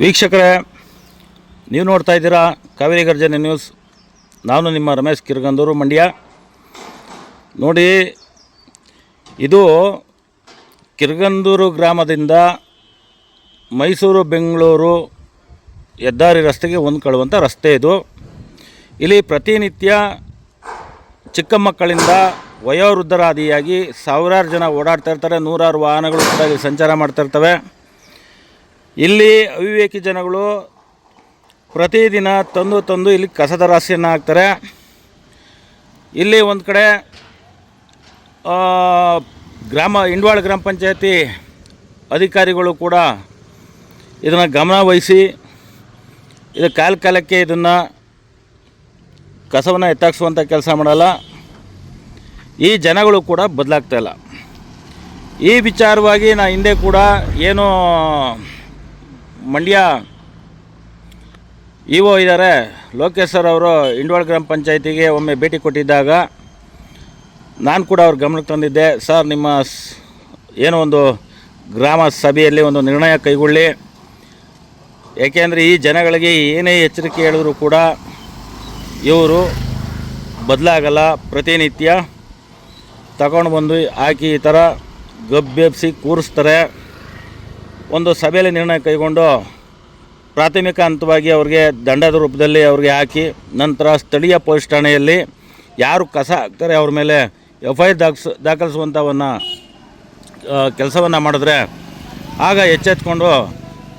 ವೀಕ್ಷಕರೇ, ನೀವು ನೋಡ್ತಾ ಇದ್ದೀರಾ ಕಾವೇರಿ ಗರ್ಜನೆ ನ್ಯೂಸ್. ನಾನು ನಿಮ್ಮ ರಮೇಶ್ ಕಿರ್ಗಂದೂರು ಮಂಡ್ಯ. ನೋಡಿ, ಇದು ಕಿರ್ಗಂದೂರು ಗ್ರಾಮದಿಂದ ಮೈಸೂರು, ಬೆಂಗಳೂರು ಹೆದ್ದಾರಿ ರಸ್ತೆಗೆ ಹೊಂದ್ಕೊಳ್ಳುವಂಥ ರಸ್ತೆ ಇದು. ಇಲ್ಲಿ ಪ್ರತಿನಿತ್ಯ ಚಿಕ್ಕ ಮಕ್ಕಳಿಂದ ವಯೋವೃದ್ಧರಾದಿಯಾಗಿ ಸಾವಿರಾರು ಜನ ಓಡಾಡ್ತಾ ಇರ್ತಾರೆ. ನೂರಾರು ವಾಹನಗಳು ಕೂಡ ಇಲ್ಲಿ ಸಂಚಾರ ಮಾಡ್ತಾ ಇರ್ತವೆ. ಇಲ್ಲಿ ಅವಿವೇಕಿ ಜನಗಳು ಪ್ರತಿದಿನ ತಂದು ತಂದು ಇಲ್ಲಿ ಕಸದ ರಾಶಿಯನ್ನು ಹಾಕ್ತಾರೆ. ಇಲ್ಲಿ ಒಂದು ಕಡೆ ಗ್ರಾಮ, ಇಂಡ್ವಾಳ ಗ್ರಾಮ ಪಂಚಾಯತಿ ಅಧಿಕಾರಿಗಳು ಕೂಡ ಇದನ್ನು ಗಮನವಹಿಸಿ ಇದು ಕಾಲ ಕಾಲಕ್ಕೆ ಇದನ್ನು ಕಸವನ್ನು ಎತ್ತಾಕ್ಸುವಂಥ ಕೆಲಸ ಮಾಡಲ್ಲ. ಈ ಜನಗಳು ಕೂಡ ಬದಲಾಗ್ತಾ ಇಲ್ಲ. ಈ ವಿಚಾರವಾಗಿ ನಾ ಹಿಂದೆ ಕೂಡ ಏನು ಮಂಡ್ಯ ಇ ಒ ಇದ್ದಾರೆ ಲೋಕೇಶ್ ಸರ್ ಅವರು ಇಂಡ್ವಾಳ್ ಗ್ರಾಮ ಪಂಚಾಯತಿಗೆ ಒಮ್ಮೆ ಭೇಟಿ ಕೊಟ್ಟಿದ್ದಾಗ ನಾನು ಕೂಡ ಅವ್ರ ಗಮನಕ್ಕೆ ತಂದಿದ್ದೆ, ಸರ್, ನಿಮ್ಮ ಏನೋ ಒಂದು ಗ್ರಾಮ ಸಭೆಯಲ್ಲಿ ಒಂದು ನಿರ್ಣಯ ಕೈಗೊಳ್ಳಿ. ಏಕೆಂದರೆ ಈ ಜನಗಳಿಗೆ ಏನೇ ಎಚ್ಚರಿಕೆ ಹೇಳಿದ್ರು ಕೂಡ ಇವರು ಬದಲಾಗಲ್ಲ, ಪ್ರತಿನಿತ್ಯ ತಗೊಂಡು ಬಂದು ಹಾಕಿ ಈ ಥರ ಗಬ್ಬೆಬ್ಸಿ ಕೂರಿಸ್ತಾರೆ. ಒಂದು ಸಭೆಯಲ್ಲಿ ನಿರ್ಣಯ ಕೈಗೊಂಡು ಪ್ರಾಥಮಿಕ ಹಂತವಾಗಿ ಅವ್ರಿಗೆ ದಂಡದ ರೂಪದಲ್ಲಿ ಅವ್ರಿಗೆ ಹಾಕಿ ನಂತರ ಸ್ಥಳೀಯ ಪೊಲೀಸ್ ಠಾಣೆಯಲ್ಲಿ ಯಾರು ಕಸ ಹಾಕ್ತಾರೆ ಅವ್ರ ಮೇಲೆ ಎಫ್ ಐ ದಾಖಸ್ ದಾಖಲಿಸುವಂಥವನ್ನು ಕೆಲಸವನ್ನು ಮಾಡಿದ್ರೆ ಆಗ ಎಚ್ಚೆತ್ಕೊಂಡು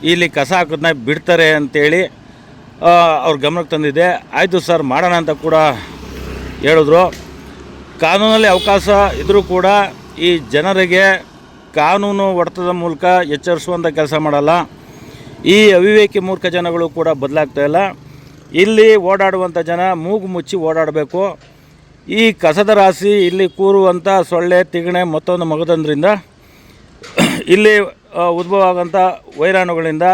ಇಲ್ಲಿ ಕಸ ಹಾಕೋದನ್ನ ಬಿಡ್ತಾರೆ ಅಂತೇಳಿ ಅವ್ರ ಗಮನಕ್ಕೆ ತಂದಿದೆ ಆಯಿತು ಸರ್, ಮಾಡೋಣ ಅಂತ ಕೂಡ ಹೇಳಿದ್ರು. ಕಾನೂನಲ್ಲಿ ಅವಕಾಶ ಇದ್ದರೂ ಕೂಡ ಈ ಜನರಿಗೆ ಕಾನೂನು ಒಡೆತದ ಮೂಲಕ ಎಚ್ಚರಿಸುವಂಥ ಕೆಲಸ ಮಾಡಲ್ಲ. ಈ ಅವಿವೇಕಿ ಮೂರ್ಖ ಜನಗಳು ಕೂಡ ಬದಲಾಗ್ತಾ ಇಲ್ಲ. ಇಲ್ಲಿ ಓಡಾಡುವಂಥ ಜನ ಮೂಗು ಮುಚ್ಚಿ ಓಡಾಡಬೇಕು. ಈ ಕಸದ ರಾಶಿ ಇಲ್ಲಿ ಕೂರುವಂಥ ಸೊಳ್ಳೆ, ತಿಗಣೆ ಮತ್ತೊಂದು ಮಗದಂದ್ರಿಂದ, ಇಲ್ಲಿ ಉದ್ಭವ ಆಗೋಂಥ ವೈರಾಣುಗಳಿಂದ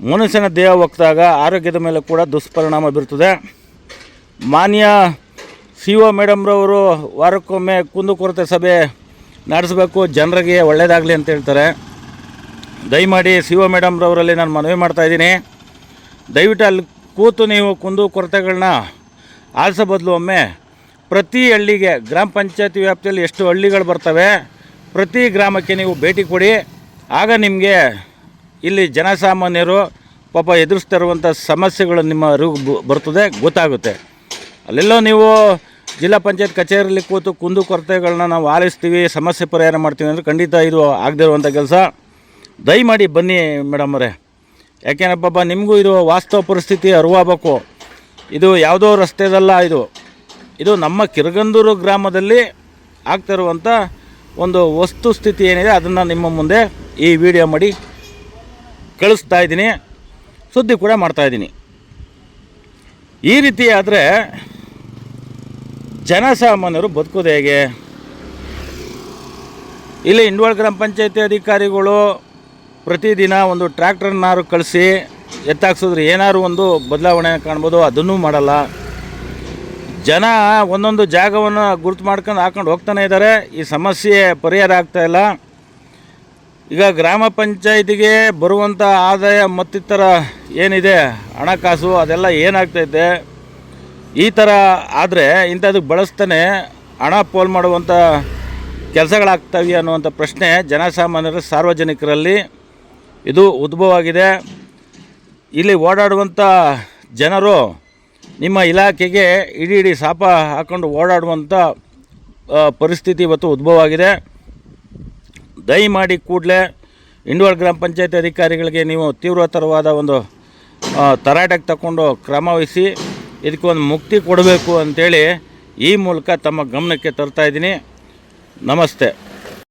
ಮನುಷ್ಯನ ದೇಹ ಹೋಗ್ತಾಗ ಆರೋಗ್ಯದ ಮೇಲೆ ಕೂಡ ದುಷ್ಪರಿಣಾಮ ಬೀರ್ತದೆ ಮಾನ್ಯ ಸಿ ಒ ಮೇಡಮ್ರವರು ವಾರಕ್ಕೊಮ್ಮೆ ಕುಂದುಕೊರತೆ ಸಭೆ ನಡೆಸಬೇಕು, ಜನರಿಗೆ ಒಳ್ಳೆಯದಾಗಲಿ ಅಂತ ಹೇಳ್ತಾರೆ. ದಯಮಾಡಿ ಸಿ ಒ ಮೇಡಮ್ರವರಲ್ಲಿ ನಾನು ಮನವಿ ಮಾಡ್ತಾ ಇದ್ದೀನಿ. ದಯವಿಟ್ಟು ಅಲ್ಲಿ ಕೂತು ನೀವು ಕುಂದು ಕೊರತೆಗಳನ್ನ ಆಲಿಸೋ ಬದಲು ಒಮ್ಮೆ ಪ್ರತಿ ಹಳ್ಳಿಗೆ, ಗ್ರಾಮ ಪಂಚಾಯತಿ ವ್ಯಾಪ್ತಿಯಲ್ಲಿ ಎಷ್ಟು ಹಳ್ಳಿಗಳು ಬರ್ತವೆ, ಪ್ರತಿ ಗ್ರಾಮಕ್ಕೆ ನೀವು ಭೇಟಿ ಕೊಡಿ. ಆಗ ನಿಮಗೆ ಇಲ್ಲಿ ಜನಸಾಮಾನ್ಯರು ಪಾಪ ಎದುರಿಸ್ತಿರುವಂಥ ಸಮಸ್ಯೆಗಳು ನಿಮ್ಮ ಅರಿವು ಬರ್ತದೆ, ಗೊತ್ತಾಗುತ್ತೆ. ಅಲ್ಲೆಲ್ಲೋ ನೀವು ಜಿಲ್ಲಾ ಪಂಚಾಯತ್ ಕಚೇರಿಯಲ್ಲಿ ಕೂತು ಕುಂದು ಕೊರತೆಗಳನ್ನ ನಾವು ಆಲಿಸ್ತೀವಿ, ಸಮಸ್ಯೆ ಪರಿಹಾರ ಮಾಡ್ತೀವಿ ಅಂದರೆ ಖಂಡಿತ ಇದು ಆಗದಿರುವಂಥ ಕೆಲಸ. ದಯಮಾಡಿ ಬನ್ನಿ ಮೇಡಮ್ ಅವರೇ. ಯಾಕೆಂದ್ರೆ ಪಾಪ ನಿಮಗೂ ಇದು ವಾಸ್ತವ ಪರಿಸ್ಥಿತಿ ಅರಿವಾಗಬೇಕು. ಇದು ಯಾವುದೋ ರಸ್ತೆದಲ್ಲ ಇದು. ಇದು ನಮ್ಮ ಕಿರಗಂದೂರು ಗ್ರಾಮದಲ್ಲಿ ಆಗ್ತಿರುವಂಥ ಒಂದು ವಸ್ತು ಸ್ಥಿತಿ ಏನಿದೆ, ಅದನ್ನು ನಿಮ್ಮ ಮುಂದೆ ಈ ವಿಡಿಯೋ ಮಾಡಿ ಕಳಿಸ್ತಾ ಇದ್ದೀನಿ. ಸುದ್ದಿ ಕೂಡ ಮಾಡ್ತಾಯಿದ್ದೀನಿ ಈ ರೀತಿ ಆದರೆ ಜನಸಾಮಾನ್ಯರು ಬದುಕೋದು ಹೇಗೆ? ಇಲ್ಲಿ ಇಂಡ್ವಾಳ ಗ್ರಾಮ ಪಂಚಾಯತಿ ಅಧಿಕಾರಿಗಳು ಪ್ರತಿದಿನ ಒಂದು ಟ್ರ್ಯಾಕ್ಟರ್ನಾರು ಕಳಿಸಿ ಎತ್ತಾಕ್ಸಿದ್ರೆ ಏನಾದ್ರು ಒಂದು ಬದಲಾವಣೆ ಕಾಣ್ಬೋದು, ಅದನ್ನೂ ಮಾಡಲ್ಲ. ಜನ ಒಂದೊಂದು ಜಾಗವನ್ನು ಗುರುತು ಮಾಡ್ಕೊಂಡು ಹಾಕೊಂಡು ಹೋಗ್ತಾನೆ ಇದ್ದಾರೆ. ಈ ಸಮಸ್ಯೆ ಪರಿಹಾರ ಆಗ್ತಾಯಿಲ್ಲ ಈಗ ಗ್ರಾಮ ಪಂಚಾಯತಿಗೆ ಬರುವಂಥ ಆದಾಯ ಮತ್ತಿತರ ಏನಿದೆ? ಹಣಕಾಸು ಅದೆಲ್ಲ ಏನಾಗ್ತೈತೆ ಈ ಥರ ಆದರೆ ಇಂಥದಕ್ಕೆ ಬಳಸ್ತಾನೆ ಹಣ ಪೋಲ್ ಮಾಡುವಂಥ ಕೆಲಸಗಳಾಗ್ತವೆ ಅನ್ನುವಂಥ ಪ್ರಶ್ನೆ ಜನಸಾಮಾನ್ಯರ ಸಾರ್ವಜನಿಕರಲ್ಲಿ ಇದು ಉದ್ಭವ ಆಗಿದೆ ಇಲ್ಲಿ ಓಡಾಡುವಂಥ ಜನರು ನಿಮ್ಮ ಇಲಾಖೆಗೆ ಇಡೀ ಇಡೀ ಸಾಪ ಹಾಕೊಂಡು ಓಡಾಡುವಂಥ ಪರಿಸ್ಥಿತಿ ಇವತ್ತು ಉದ್ಭವ ಆಗಿದೆ ದಯಮಾಡಿ ಕೂಡಲೇ ಇಂಡೋಳ್ ಗ್ರಾಮ ಪಂಚಾಯತಿ ಅಧಿಕಾರಿಗಳಿಗೆ ನೀವು ತೀವ್ರತರವಾದ ಒಂದು ತರಾಟೆಗೆ ತಗೊಂಡು ಕ್ರಮ ವಹಿಸಿ ಇದಕ್ಕೆ ಒಂದು ಮುಕ್ತಿ ಕೊಡಬೇಕು ಅಂಥೇಳಿ ಈ ಮೂಲಕ ತಮ್ಮ ಗಮನಕ್ಕೆ ತರ್ತಾ ಇದ್ದೀನಿ. ನಮಸ್ತೆ.